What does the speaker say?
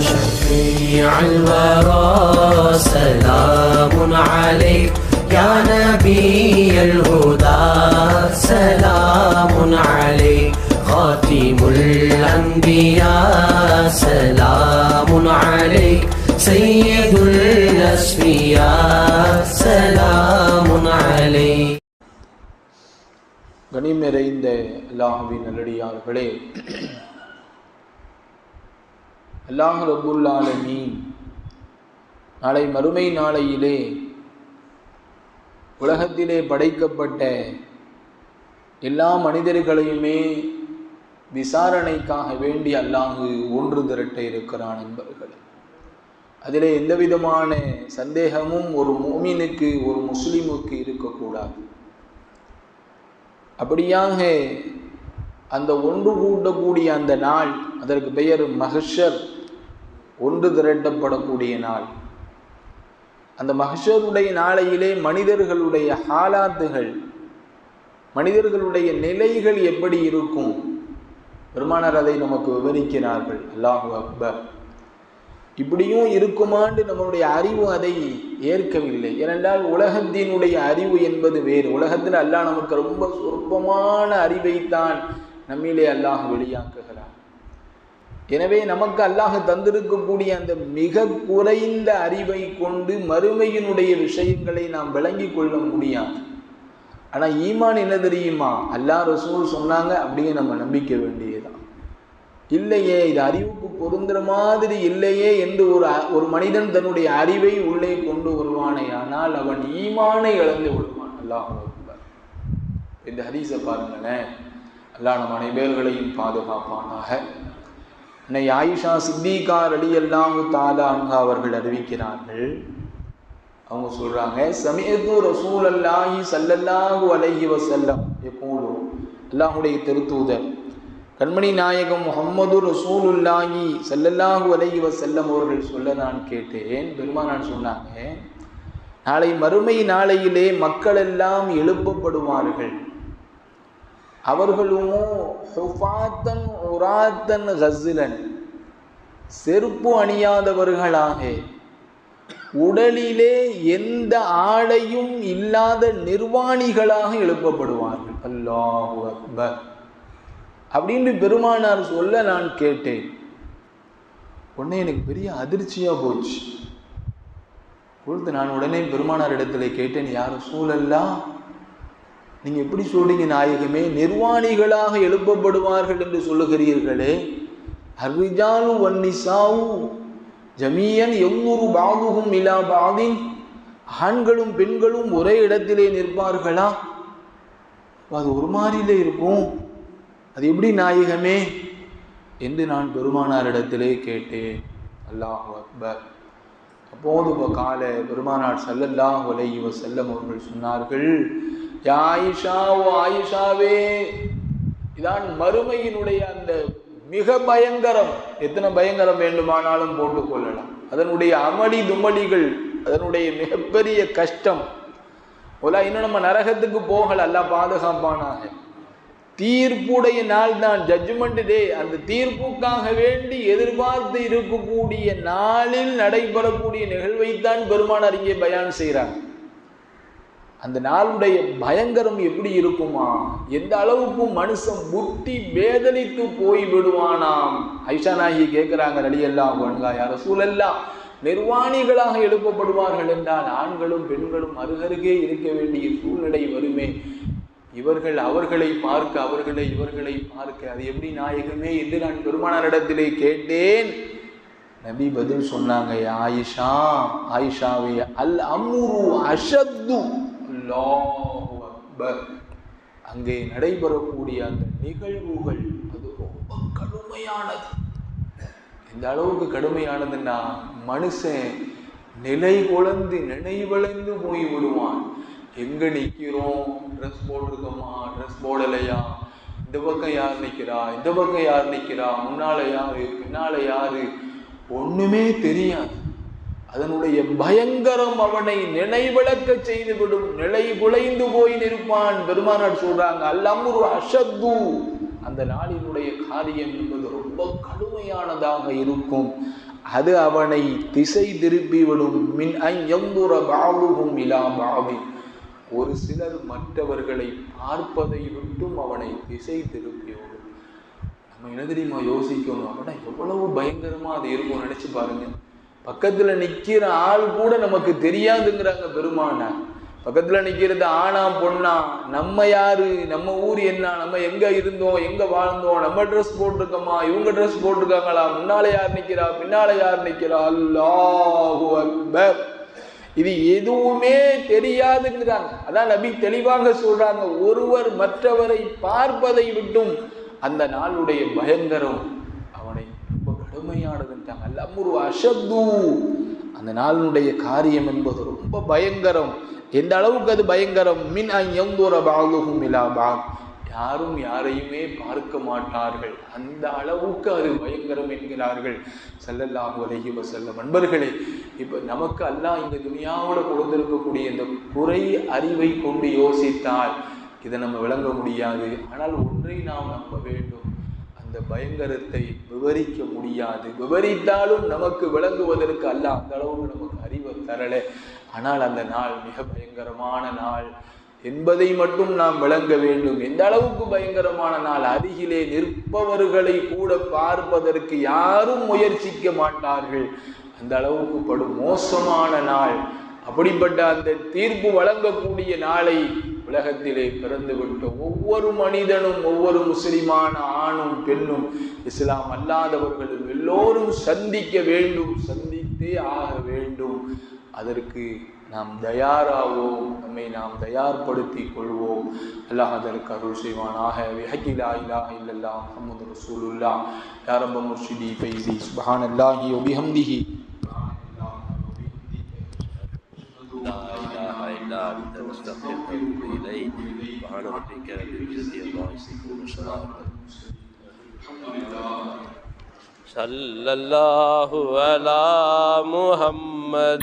شفيع الورى سلام عليك يا نبي الهدى سلام عليك خاتم الأنبياء سلام عليك سيد الأسفياء سلام عليك கனிம் நிறைந்த அல்லாஹுவின் நல்லடியார்களே அல்லாஹ் ரபுல்லாலமீன் நாளை மறுமை நாளையிலே உலகத்திலே படைக்கப்பட்ட எல்லா மனிதர்களையுமே விசாரணைக்காக வேண்டி அல்லாஹு ஒன்று திரட்ட இருக்கிறான் என்பர்கள் அதிலே எந்த விதமான சந்தேகமும் ஒரு மோமினுக்கு ஒரு முஸ்லிமுக்கு இருக்கக்கூடாது. அப்படியாக அந்த ஒன்று கூட்டக்கூடிய அந்த நாள் அதற்கு பெயர் மகஷர் ஒன்று திரட்டப்படக்கூடிய நாள். அந்த மகஷருடைய நாளையிலே மனிதர்களுடைய ஹாலாத்துகள் மனிதர்களுடைய நிலைகள் எப்படி இருக்கும்? பெருமானார் அதை நமக்கு விவரிக்கிறார்கள். அல்லாஹு அக்பர். இப்படியும் இருக்குமாண்டு நம்மளுடைய அறிவு அதை ஏற்கவில்லை. ஏனென்றால் உலகத்தினுடைய அறிவு என்பது வேறு. உலகத்தில் அல்லாஹ் நமக்கு ரொம்ப சொற்பமான அறிவைத்தான் நம்மிலே அல்லாஹ் வெளியாக்குகிறார் எனவே நமக்கு அல்லாஹ் தந்திருக்கக்கூடிய அந்த மிக குறைந்த அறிவை கொண்டு மறுமையினுடைய விஷயங்களை நாம் விளங்கி கொள்ள முடியாது. ஆனால் ஈமான் என்ன தெரியுமா? அல்லாஹ் ரசூல் சொன்னாங்க அப்படின்னு நம்ம நம்பிக்க வேண்டியதுதான். இல்லையே இது அறிவுக்கு பொருந்துற மாதிரி இல்லையே என்று ஒரு ஒரு மனிதன் தன்னுடைய அறிவை உள்ளே கொண்டு வருவானே ஆனால் அவன் ஈமானை இழந்து விடுவான். அல்லாஹ் இந்த ஹதீஸை பாருங்களேன். அல்லாஹ் நம் அனைவர்களையும் பாதுகாப்பானாக. என்னை ஆயிஷா சித்திகார் அலி அல்லாஹு தாலா அவர்கள் அறிவிக்கிறார்கள். அவங்க சொல்றாங்க சமயத்து ரசூல் அல்லாஹி சல்லல்லாஹு அலஹி வசல்லம் எப்போதும் அல்லாஹுடைய திருத்தூதர் கண்மணி நாயகம் முகம்மது ரசூலுல்லாஹி சல்லல்லாஹு அலஹி வசல்லம் அவர்கள் சொல்ல நான் கேட்டேன். பெருமானான் சொன்னாங்க நாளை மறுமை நாளையிலே மக்கள் எல்லாம் எழுப்பப்படுவார்கள். அவர்களும் ஹுஃபாத்தன் உராத்தன் ஹஸ்லன் செருப்பு அணியாதவர்களாக. உடலிலே எந்த ஆடையும் இல்லாத நிர்வாணிகளாக எழுப்பப்படுவார்கள். அல்லாஹு அக்பர். அப்படின்னு பெருமானார் சொல்ல நான் கேட்டேன். உடனே எனக்கு பெரிய அதிர்ச்சியாக போச்சு. பொழுது நான் உடனே பெருமானார் இடத்துல கேட்டேன் யாரும் சூழல்லா நீங்கள் எப்படி சொல்றீங்க நாயகமே? நிர்வாணிகளாக எழுப்பப்படுவார்கள் என்று சொல்லுகிறீர்களே. ஹர்ரிஜாலு வன்னிசாவு ஜமீயன் எவ்வொரு பாகுகும் இலா பாதின் ஆண்களும் பெண்களும் ஒரே இடத்திலே நிற்பார்களா? அது ஒரு மாதிரிலே இருக்கும். அது எப்படி நாயகமே? என்று நான் பெருமானாரிடத்திலே கேட்டேன். அல்லாஹ் அக்பர். அப்போது இப்போ கால பெருமானார் சல்லல்லாஹ் உலகி செல்லம் அவர்கள் சொன்னார்கள் யாயிஷா ஓ ஆயிஷாவே இதான் மறுமையினுடைய அந்த மிக பயங்கரம். எத்தனை பயங்கரம் வேண்டுமானாலும் போட்டுக்கொள்ளலாம். அதனுடைய அமளி தும்மடிகள் அதனுடைய மிகப்பெரிய கஷ்டம். ஒலா இன்னும் நம்ம நரகத்துக்கு போகல. அல்ல பாதுகாப்பானாக. தீர்ப்புடைய நாள் தான் ஜட்ஜ்மெண்ட் டே அந்த தீர்ப்புக்காக வேண்டி எதிர்பார்த்து இருக்கக்கூடிய நாளில் நடைபெறக்கூடிய நிகழ்வைத்தான் பெருமானார் இங்கே பயான் செய்கிறாங்க அந்த நாளுடைய பயங்கரம் எப்படி இருக்குமா? எந்த அளவுக்கு மனுஷன் முட்டி வேதனைத்து போய் விடுவானாம்? ஐஷா நாயகி கேட்குறாங்க நடிகெல்லாம் வணங்கா யார சூழல்லாம் நிர்வாணிகளாக எழுப்பப்படுவார்கள் என்றால் ஆண்களும் பெண்களும் அருகருகே இருக்க வேண்டிய சூழ்நிலை வருமே. இவர்கள் அவர்களை பார்க்க அவர்களை இவர்களை பார்க்க. அது எப்படி நாயகமே என்று நான் பெருமானாரிடத்திலே கேட்டேன். நபி பதில் சொன்னாங்க ஆயிஷா ஆயிஷாவே அல் அம்முரு அஷத்து அல்லாஹு அக்பர். அங்கே நடைபெறக்கூடிய அந்த நிகழ்வுகள் அது ரொம்ப கடுமையானது. எந்த அளவுக்கு கடுமையானதுன்னா மனுஷன் நிலை குழந்து நினைவளைந்து போய் விடுவான். எங்க நிற்கிறோம் ட்ரெஸ் போட்டிருக்கோமா? ட்ரெஸ் போடலையா? இந்த பக்கம் யார் நிற்கிறா இந்த பக்கம் யார் நிற்கிறா முன்னால யாரு? பின்னால யாரு? ஒண்ணுமே தெரியாது. அதனுடைய பயங்கரம் அவனை நினைவிழக்க செய்துவிடும். நிலை குலைந்து போய் நிற்பான். பெருமானார் சொல்றாங்க அல்லமுரு அஷத்து. அந்த நாளினுடைய காரியம் என்பது ரொம்ப கடுமையானதாக இருக்கும். அது அவனை திசை திருப்பிவிடும். மின் ஐயம்புற பாவுகும் இலா பாவி. ஒரு சிலர் மற்றவர்களை பார்ப்பதை விட்டும் அவனை திசை திருப்பிவிடும் நம்ம என்ன தெரியுமா யோசிக்கணும்? அப்படின்னா எவ்வளவு பயங்கரமா அது இருக்கும் நினைச்சு பாருங்க. பக்கத்துல நிக்கிற ஆள் கூட நமக்கு தெரியாதுங்கிறாங்க பெருமான. பக்கத்துல நிக்கிறது ஆணா பொண்ணா நம்ம யாரு? நம்ம ஊர் என்ன? நம்ம எங்க இருந்தோம்? எங்க வாழ்ந்தோம்? நம்ம ட்ரெஸ் போட்டிருக்கோமா? இவங்க ட்ரெஸ் போட்டிருக்காங்களா? முன்னால யார் நிக்கிறா? பின்னால யார் நிக்கிறா? அல்லாஹு அக்பர். இது எதுவுமே தெரியாதுங்கிறாங்க. அதான் நபி தெளிவாக சொல்றாங்க ஒருவர் மற்றவரை பார்ப்பதை விட்டும் அந்த நாளுடைய பயங்கரம் அவனை கடுமையானதுன்ட்டாங்க அல்லமுரு அஷத்து. அந்த நாளினுடைய காரியம் என்பது ரொம்ப பயங்கரம். எந்த அளவுக்கு அது பயங்கரம்? மின் ஐயந்தோர பாகுகும் இலா பாக் யாரும் யாரையுமே பார்க்க மாட்டார்கள். அந்த அளவுக்கு அது பயங்கரம் என்கிறார்கள். செல்லல்லாஹு அலஹி வசல்லம் நண்பர்களே இப்போ நமக்கு அல்லாஹ் இந்த துணியாவோட கொடுத்திருக்கக்கூடிய இந்த குறை அறிவை கொண்டு யோசித்தால் இதை நம்ம விளங்க முடியாது. ஆனால் ஒன்றை நாம் நம்ப வேண்டும். அந்த பயங்கரத்தை விவரிக்க முடியாது. விவரித்தாலும் நமக்கு விளங்குவதற்கு அல்ல. அந்த அளவுக்கு நமக்கு அறிவை தரல. ஆனால் அந்த நாள் மிக பயங்கரமான நாள். என்பதை மட்டும் நாம் விளங்க வேண்டும். எந்த அளவுக்கு பயங்கரமான நாள்? அருகிலே நிற்பவர்களை கூட பார்ப்பதற்கு யாரும் முயற்சிக்க மாட்டார்கள். அந்த அளவுக்கு படும் மோசமான நாள். அப்படிப்பட்ட அந்த தீர்ப்பு வழங்கக்கூடிய நாளை உலகத்திலே பிறந்துவிட்ட ஒவ்வொரு மனிதனும் ஒவ்வொரு முஸ்லிமான ஆணும் பெண்ணும் இஸ்லாம் அல்லாதவர்களும் எல்லோரும் சந்திக்க வேண்டும் சந்தித்தே ஆக வேண்டும். அதற்கு நாம் தயாராவோம் நம்மை நாம் தயார்படுத்திக் கொள்வோம். அல்லாஹ் அதற்கு அருள் செய்வானாக. விஹகிலா இலாஹ இல்லல்லா முகமது ரசூலுல்லா யாரம்ப முர்ஷிதி ஃபைசி சுபஹான் அல்லாஹி ஒபிஹம்திஹி أنت نستغفرك ونتوب إليك. سبحان ربك رب العزة عما يصفون وسلام. صلى الله على محمد